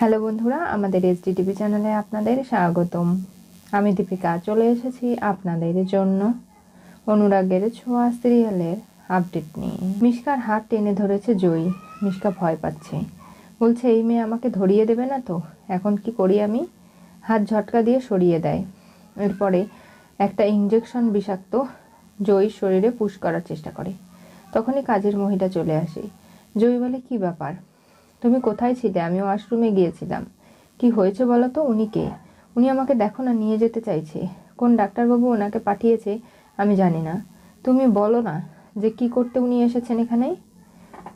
Hello বন্ধুরা, আমাদের SD TV চ্যানেলে আপনাদের স্বাগতম। আমি দীপিকা, চলে এসেছি আপনাদের জন্য অনুরাগের ছোঁয়া সিরিয়ালের আপডেট নিয়ে। মিশকার হাত টেনে ধরেছে জয়ী। মিশকা ভয় পাচ্ছে। বলছে, এই মেয়ে আমাকে ধরিয়ে দেবে না তো? এখন কি করি আমি? হাত ঝটকা দিয়ে সরিয়ে দেয়। এরপরে একটা ইঞ্জেকশন বিষাক্ত জয়ীর শরীরে পুশ করার চেষ্টা করে। তখনই কাজের মহিলা চলে আসে। জয়ী বলে, কি ব্যাপার? তুমি কোথায় ছিলে? আমি ওয়াশরুমে গিয়েছিলাম। কি হয়েছে বলো তো? উনি কে? উনি আমাকে দেখো না, নিয়ে যেতে চাইছে। কোন ডাক্তারবাবু ওনাকে পাঠিয়েছে, আমি জানি না। তুমি বলো না যে কি করতে উনি এসেছেন এখানে?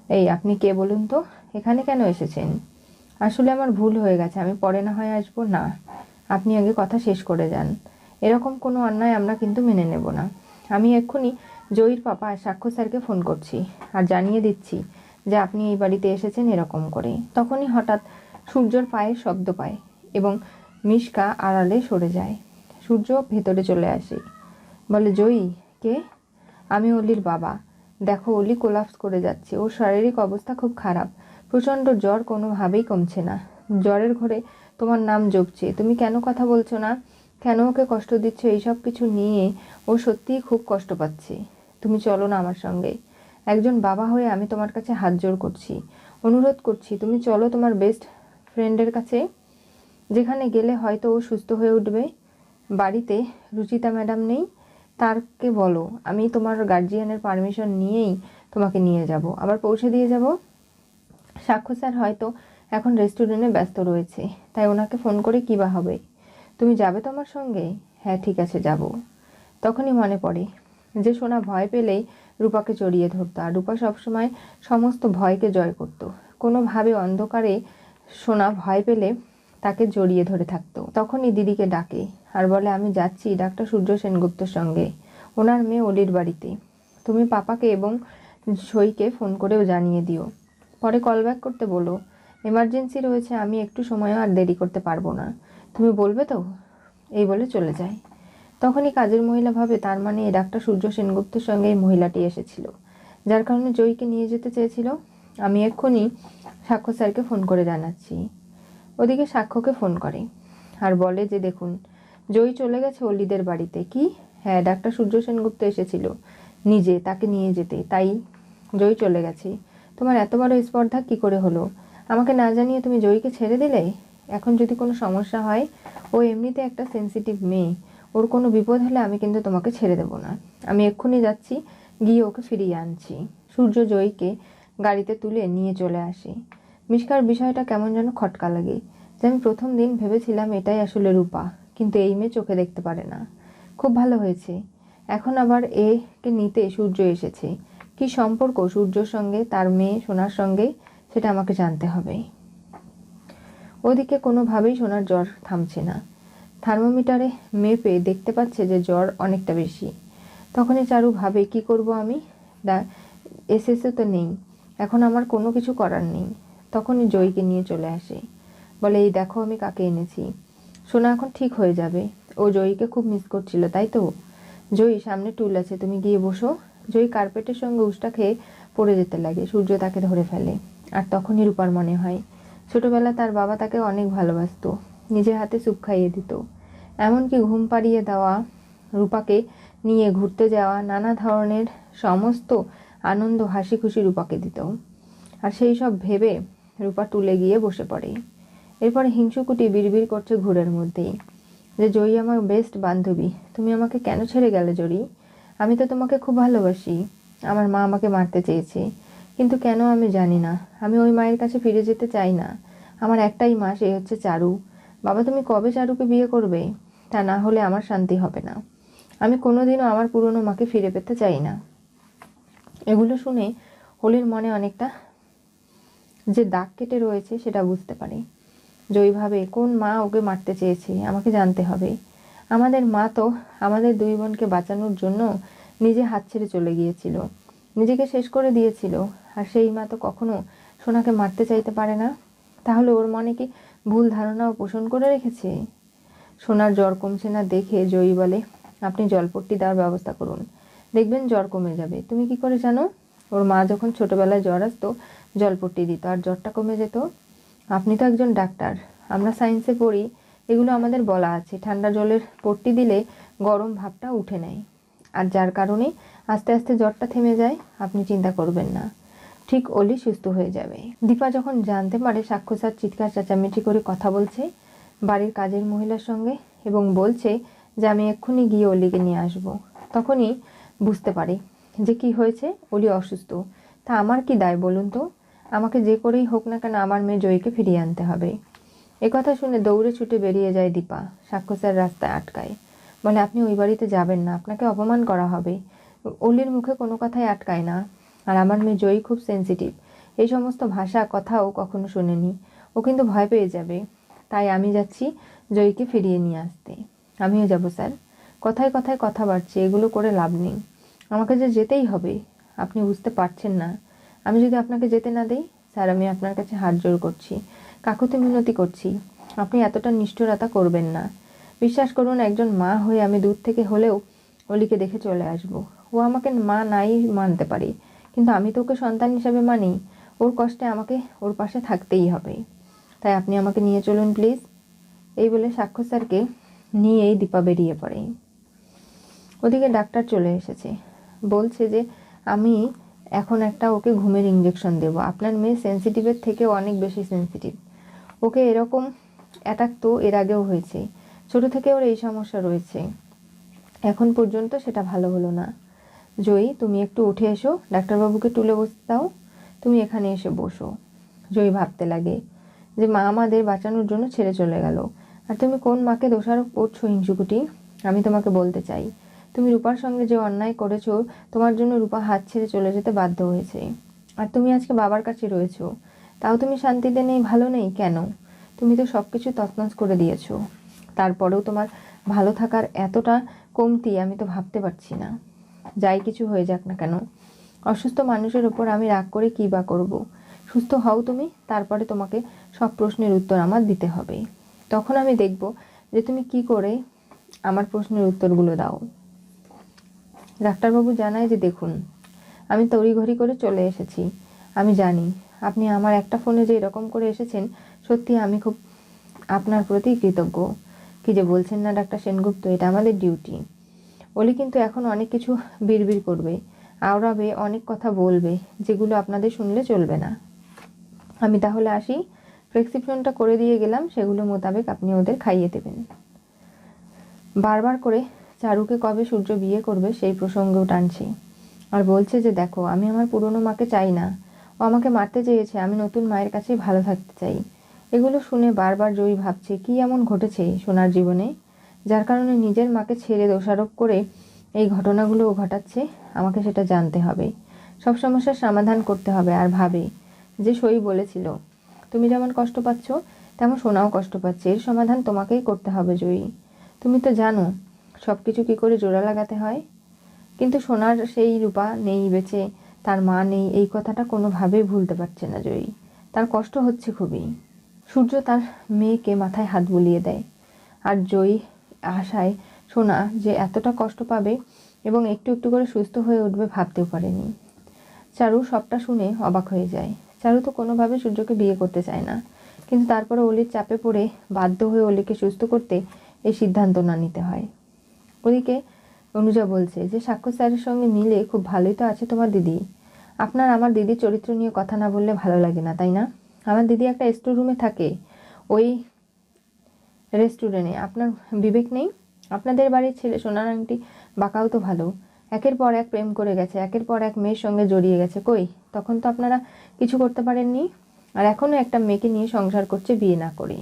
এই, আপনি কে বলুন তো? এখানে কেন এসেছেন? আসলে আমার ভুল হয়ে গেছে, আমি পরে না হয় আসব? না। আপনি আগে কথা শেষ করে যান। এরকম কোনো অন্যায় আমরা কিন্তু মেনে নেব না। আমি এক্ষুনি জয়ীর পাপা সাক্ষ্য স্যারকে ফোন করছি আর জানিয়ে দিচ্ছি যে আপনি এই বাড়িতে এসেছেন এরকম করে তখনই হঠাৎ সূর্যর পায়ের শব্দ পায় এবং মিশকা আড়ালে সরে যায়। সূর্য ভেতরে চলে আসে। বলে, জয়ী, কে? আমি অলির বাবা। দেখো, অলি কোলাপস করে যাচ্ছে। ওর শারীরিক অবস্থা খুব খারাপ। প্রচণ্ড জ্বর কোনোভাবেই কমছে না। জ্বরের ঘরে তোমার নাম জপছে। তুমি কেন কথা বলছো না? কেন ওকে কষ্ট দিচ্ছ? এইসব কিছু নিয়ে ও সত্যিই খুব কষ্ট পাচ্ছে। তুমি চলো না আমার সঙ্গে। একজন বাবা হয়ে আমি তোমার কাছে হাত জোর করছি, অনুরোধ করছি, তুমি চলো তোমার বেস্ট ফ্রেন্ডের কাছে। যেখানে গেলে হয়তো ও সুস্থ হয়ে উঠবে। বাড়িতে রুচিতা ম্যাডাম নেই, তারকে বলো, আমি তোমার গার্জিয়ানের পারমিশন নিয়েই তোমাকে নিয়ে যাব। আবার পৌঁছে দিয়ে যাব। সাক্ষ্য স্যার হয়তো এখন রেস্টুরেন্টে ব্যস্ত রয়েছে, তাই ওনাকে ফোন করে কী বা হবে? তুমি যাবে তো আমার সঙ্গে? হ্যাঁ ঠিক আছে, যাব। তখনই মনে পড়ে। যে সোনা ভয় পেলেই রূপাকে জড়িয়ে ধরতো। আর রূপা সবসময় সমস্ত ভয়কে জয় করত। কোনোভাবে অন্ধকারে সোনা ভয় পেলে তাকে জড়িয়ে ধরে থাকতো। তখনই দিদিকে ডাকে। আর বলে, আমি যাচ্ছি, ডাক্তার সূর্য সেনগুপ্তর সঙ্গে। ওনার মেয়ে অলির বাড়িতে। তুমি পাপাকে এবং সইকে ফোন করেও জানিয়ে দিও। পরে কল ব্যাক করতে বলো, এমার্জেন্সি রয়েছে, আমি একটু সময়ও আর দেরি করতে পারব না। তুমি বলবে তো? এই বলে চলে যায়। তখনই কাজের মহিলা ভাবে, তার মানে এই ডাক্তার সূর্য সেনগুপ্তের সঙ্গে এই মহিলাটি এসেছিল। যার কারণে জয়ীকে নিয়ে যেতে চেয়েছিল। আমি এক্ষুনি সাক্ষ্য স্যারকে ফোন করে জানাচ্ছি। ওদিকে সাক্ষ্যকে ফোন করে আর বলে যে, দেখুন, জয়ী চলে গেছে অলিদের বাড়িতে। কি? হ্যাঁ ডাক্তার সূর্য সেনগুপ্ত এসেছিল। নিজে তাকে নিয়ে যেতে। তাই জয়ী চলে গেছে। তোমার এত বড় স্পর্ধা কি করে হলো? আমাকে না জানিয়ে তুমি জয়ীকে ছেড়ে দিলে? এখন যদি কোনো সমস্যা হয়, ও এমনিতে একটা সেন্সিটিভ মেয়ে। ওর কোনো বিপদ হলে আমি কিন্তু তোমাকে ছেড়ে দেবো না। আমি এক্ষুনি যাচ্ছি, গিয়ে ওকে ফিরিয়ে আনছি। সূর্য জয়ীকে গাড়িতে তুলে নিয়ে চলে আসি। মিশকার, বিষয়টা কেমন যেন খটকা লাগে। যে আমি প্রথম দিন ভেবেছিলাম এটাই আসলে রূপা, কিন্তু এই মেয়ে চোখে দেখতে পারে না। খুব ভালো হয়েছে। এখন আবার একে নিতে সূর্য এসেছে। কি সম্পর্ক সূর্যর সঙ্গে, তার মেয়ে সোনার সঙ্গে, সেটা আমাকে জানতে হবে। ওদিকে কোনোভাবেই সোনার জ্বর থামছে না। থার্মোমিটারে মেপে দেখতে পাচ্ছে যে জ্বর অনেকটা বেশি। তখনই চারু ভাবে, কি করব আমি? এসএসে তো নেই। এখন আমার কোনো কিছু করার নেই। তখনই জয়ীকে নিয়ে চলে আসে। বলে, এই দেখো, আমি কাকে এনেছি। সোনা এখন ঠিক হয়ে যাবে। ও জয়ীকে খুব মিস করছিল, তাই তো? জয়ী, সামনে টুল আছে, তুমি গিয়ে বসো। জয়ী কার্পেটের সঙ্গে উষ্টা খেয়ে পড়ে যেতে লাগে। সূর্য তাকে ধরে ফেলে। আর তখনই রূপার মনে হয়, ছোটবেলা তার বাবা তাকে অনেক ভালোবাসতো। নিজের হাতে স্যুপ খাইয়ে দিত। এমনকি ঘুম পাড়িয়ে দেওয়া রূপাকে নিয়ে ঘুরতে যাওয়া নানা ধরনের সমস্ত আনন্দ হাসি খুশি রূপাকে দিত। আর সেই সব ভেবে রূপা তুলে গিয়ে বসে পড়ে। এরপরে হিংসুকুটি বিড়বিড় করছে ঘুরের মধ্যেই যে, জয়ী আমার বেস্ট বান্ধবী, তুমি আমাকে কেন ছেড়ে গেলে জড়ি আমি তো তোমাকে খুব ভালোবাসি। আমার মা আমাকে মারতে চেয়েছে। কিন্তু কেন আমি জানি না। আমি ওই মায়ের কাছে ফিরে যেতে চাই না। আমার একটাই মা, সে হচ্ছে চারু। বাবা, তুমি কবে চারুকে বিয়ে করবে তা না হলে আমার শান্তি হবে না। আমি কোনোদিনও আমার পুরনো মাকে ফিরে পেতে চাই না। এগুলো শুনে হোলির মনে অনেকটা যে দাগ কেটে রয়েছে সেটা বুঝতে পারে। জয়ীভাবে, কোন মা ওকে মারতে চেয়েছে, আমাকে জানতে হবে। আমাদের মা তো আমাদের দুই বোনকে বাঁচানোর জন্য নিজে হাত ছেড়ে চলে গিয়েছিল। নিজেকে শেষ করে দিয়েছিল। আর সেই মা তো কখনো সোনাকে মারতে চাইতে পারে না। তাহলে ওর মনে কি ভুল ধারণাও পোষণ করে রেখেছে। সোনার জ্বর কমছে না দেখে জয়ী বলে, আপনি জলপট্টি দেওয়ার ব্যবস্থা করুন। দেখবেন জ্বর কমে যাবে। তুমি কি করে জানো? ওর মা যখন ছোটোবেলায় জ্বর আসতো, জলপট্টি দিত আর জ্বরটা কমে যেত। আপনি তো একজন ডাক্তার। আমরা সায়েন্সে পড়ি, এগুলো আমাদের বলা আছে। ঠান্ডা জলের পট্টি দিলে গরম ভাবটা উঠে নেয়। আর যার কারণে আস্তে আস্তে জ্বরটা থেমে যায়, আপনি চিন্তা করবেন না। ঠিক অলি সুস্থ হয়ে যাবে। দীপা যখন জানতে পারে সাক্ষ্য স্যার চিৎকার চেঁচামেচি করে কথা বলছে, বাড়ির কাজের মহিলার সঙ্গে এবং বলছে যে আমি এক্ষুনি গিয়ে অলিকে নিয়ে আসব। তখনই বুঝতে পারে যে কি হয়েছে, অলি অসুস্থ। তা আমার কি দায় বলুন তো? আমাকে যে করেই হোক না কেন আমার মেয়ে জয়ীকে ফিরিয়ে আনতে হবে। কথা শুনে দৌড়ে ছুটে বেরিয়ে যায় দীপা, সাক্ষ্য স্যার রাস্তায় আটকায়। বলে, আপনি ওই বাড়িতে যাবেন না, আপনাকে অপমান করা হবে। অলির মুখে কোনো কথাই আটকায় না। আর আমার মেয়ে জয়ী খুব সেন্সিটিভ এই সমস্ত ভাষা কথাও কখনো শোনেনি। ও কিন্তু ভয় পেয়ে যাবে। তাই আমি যাচ্ছি জয়ীকে ফিরিয়ে নিয়ে আসতে। আমিও যাব, স্যার। কথায় কথায় কথা বাড়ছে, এগুলো করে লাভ নেই। আমাকে যে যেতেই হবে, আপনি বুঝতে পারছেন না। আমি যদি আপনাকে যেতে না দেই, স্যার, আমি আপনার কাছে হাত জোর করছি। কাকুতে মিনতি করছি। আপনি এতটা নিষ্ঠুরতা করবেন না। বিশ্বাস করুন, একজন মা হয়ে আমি দূর থেকে হলেও অলিকে দেখে চলে আসব। ও আমাকে মা নাই মানতে পারি। কিন্তু আমি তো ওকে সন্তান হিসাবে মানি। ওর কষ্টে আমাকে ওর পাশে থাকতেই হবে। তাই আপনি আমাকে নিয়ে চলুন, প্লিজ। এই বলে সাক্ষ্য স্যারকে নিয়েই দীপা বেরিয়ে পড়ে। ওদিকে ডাক্তার চলে এসেছে। বলছে যে, আমি এখন একটা ওকে ঘুমের ইঞ্জেকশন দেব। আপনার মেয়ে সেন্সিটিভের থেকে অনেক বেশি সেন্সিটিভ ওকে এরকম অ্যাটাক তো এর আগেও হয়েছে। ছোট থেকে ওর এই সমস্যা রয়েছে। এখন পর্যন্ত সেটা ভালো হলো না। জয়ী, তুমি একটু উঠে এসো, ডাক্তারবাবুকে তুলে বসতে দাও, তুমি এখানে এসে বসো। জয়ী ভাবতে লাগে যে মা আমাদের বাঁচানোর জন্য ছেড়ে চলে গেল। আর তুমি কোন মাকে দোষারোপ করছ হিংসুকুটি আমি তোমাকে বলতে চাই। তুমি রূপার সঙ্গে যে অন্যায় করেছ, তোমার জন্য রূপা হাত ছেড়ে চলে যেতে বাধ্য হয়েছে। আর তুমি আজকে বাবার কাছে রয়েছো। তাও তুমি শান্তিতে নেই, ভালো নেই কেন? তুমি তো সব কিছু তছনছ করে দিয়েছ। তারপরেও তোমার ভালো থাকার এতটা কমতি আমি তো ভাবতে পারছি না। যাই কিছু হয়ে যাক না কেন, অসুস্থ মানুষের ওপর আমি রাগ করে কী বা করব। সুস্থ হও তুমি, তারপরে তোমাকে সব প্রশ্নের উত্তর আমার দিতে হবে। তখন আমি দেখব যে তুমি কি করে আমার প্রশ্নের উত্তরগুলো দাও। ডাক্তারবাবু জানায় যে দেখুন, আমি তড়িঘড়ি করে চলে এসেছি। আমি জানি, আপনি আমার একটা ফোনে যে এরকম করে এসেছেন, সত্যি আমি খুব আপনার প্রতি কৃতজ্ঞ। কি যে বলছেন না ডাক্তার সেনগুপ্ত, এটা আমাদের ডিউটি ওলি কিন্তু এখন অনেক কিছু বিড়বিড় করবে, আওড়াবে, অনেক কথা বলবে, যেগুলো আপনাদের শুনলে চলবে না। আমি তাহলে আসি, প্রেসক্রিপশনটা করে দিয়ে গেলাম, সেগুলো মোতাবেক আপনি ওদের খাইয়ে দেবেন। বারবার করে চারুকে কবে সূর্য বিয়ে করবে সেই প্রসঙ্গেও টানছে। আর বলছে যে, দেখো, আমি আমার পুরনো মাকে চাই না। ও আমাকে মারতে চেয়েছে, আমি নতুন মায়ের কাছেই ভালো থাকতে চাই। এগুলো শুনে বারবার জয়ী ভাবছে, কি এমন ঘটেছে সোনার জীবনে? যার কারণে নিজের মাকে ছেড়ে দোষারোপ করে এই ঘটনাগুলো ঘটাচ্ছে, আমাকে সেটা জানতে হবে। সব সমস্যার সমাধান করতে হবে আর ভাবে। যে সই বলেছিল, তুমি যেমন কষ্ট পাচ্ছ, তেমন সোনাও কষ্ট পাচ্ছে। এর সমাধান তোমাকেই করতে হবে, জয়ী। তুমি তো জানো সব কিছু কী করে জোড়া লাগাতে হয়। কিন্তু সোনার সেই রূপা নেই বেঁচে, তার মা নেই, এই কথাটা কোনোভাবেই ভুলতে পারছে না, জয়ী। তার কষ্ট হচ্ছে খুবই। সূর্য তার মেয়েকে মাথায় হাত বুলিয়ে দেয়। আর জয়ী আশায় শোনা যে এতটা কষ্ট পাবে এবং একটু একটু করে সুস্থ হয়ে উঠবে ভাবতেও পারেনি। চারু সবটা শুনে অবাক হয়ে যায়। চারু তো কোনোভাবে সূর্যকে বিয়ে করতে চায় না। কিন্তু তারপরে অলির চাপে পড়ে বাধ্য হয়ে অলিকে সুস্থ করতে এই সিদ্ধান্ত না নিতে হয়। ওদিকে অনুজা বলছে যে, সাক্ষ্য স্যারের সঙ্গে মিলে খুব ভালোই তো আছে তোমার দিদি। আপনার আমার দিদির চরিত্র নিয়ে কথা না বললে ভালো লাগে না, তাই না? আমার দিদি একটা স্টোর রুমে থাকে। ওই রেস্টুরেন্টে আপনার বিবেক নেই? আপনাদের বাড়ির ছেলে সোনার আংটি বাঁকাও তো ভালো। একের পর এক প্রেম করে গেছে, একের পর এক মেয়ের সঙ্গে জড়িয়ে গেছে। কই? তখন তো আপনারা কিছু করতে পারেননি? আর এখনও একটা মেয়েকে নিয়ে সংসার করছে বিয়ে না করে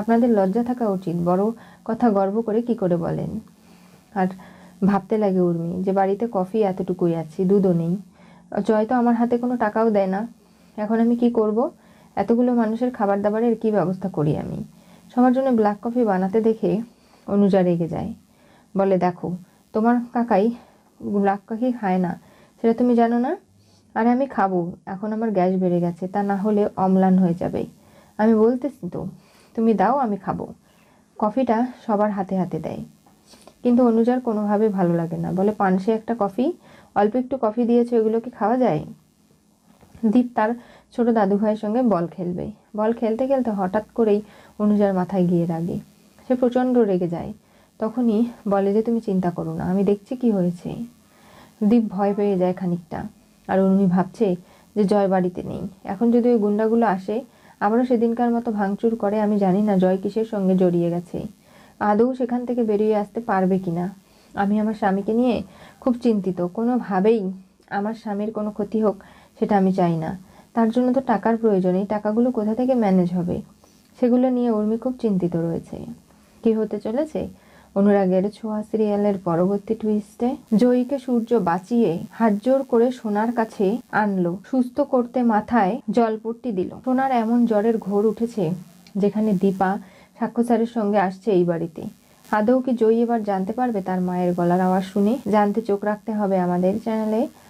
আপনাদের লজ্জা থাকা উচিত। বড় কথা গর্ব করে কি করে বলেন? আর ভাবতে লাগে উর্মি, যে বাড়িতে কফি এতটুকুই আছে, দুধও নেই। জয় তো আমার হাতে কোনো টাকাও দেয় না। এখন আমি কি করব? এতগুলো মানুষের খাবার দাবারের কি ব্যবস্থা করি আমি? সবার জন্য ব্ল্যাক কফি বানাতে দেখে অনুজা রেগে যায়। বলে, দেখো, তোমার কাকাই ব্ল্যাক কফি খায় না, সেটা তুমি জানো না? আরে, আমি খাব, এখন আমার গ্যাস বেড়ে গেছে, তা না হলে অম্লান হয়ে যাবে। আমি বলতেছি তো, তুমি দাও, আমি খাব। কফিটা সবার হাতে হাতে দেয়। কিন্তু অনুজার কোনোভাবে ভালো লাগে না। বলে, পানসে একটা কফি অল্প একটু কফি দিয়েছে ওগুলো কি খাওয়া যায়? দীপ তার ছোট দাদু ভাইয়ের সঙ্গে বল খেলবে। বল খেলতে খেলতে হঠাৎ করেই অনুজার মাথায় গিয়ে লাগে সে প্রচণ্ড রেগে যায়। তখনই বলে যে, তুমি চিন্তা করো না, আমি দেখছি কি হয়েছে। দীপ ভয় পেয়ে যায় খানিকটা। আর উর্মি ভাবছে যে, জয় বাড়িতে নেই। এখন যদি ওই গুন্ডাগুলো আসে, আবারও সেদিনকার মতো ভাঙচুর করে, আমি জানি না জয় কিসের সঙ্গে জড়িয়ে গেছে। আদৌ সেখান থেকে বেরিয়ে আসতে পারবে কি না? আমি আমার স্বামীকে নিয়ে খুব চিন্তিত। কোনোভাবেই আমার স্বামীর কোনো ক্ষতি হোক সেটা আমি চাই না। তার জন্য তো টাকার প্রয়োজন এই টাকাগুলো কোথা থেকে ম্যানেজ হবে? সেগুলো নিয়ে উর্মি খুব চিন্তিত রয়েছে। কি হতে চলেছে? অনুরাগের ছোঁয়া সিরিয়ালের পরবর্তী টুইস্টে জয়ীকে সূর্য বাঁচিয়ে হাতজোর করে সোনার কাছে আনলো, সুস্থ করতে মাথায় জলপট্টি দিল। সোনার এমন জ্বরের ঘোর উঠেছে যেখানে দীপা সাক্ষ্যচারের সঙ্গে আসছে এই বাড়িতে। আদৌ কি জয়ী এবার জানতে পারবে তার মায়ের গলার আওয়াজ শুনে? জানতে চোখ রাখতে হবে আমাদের চ্যানেলে।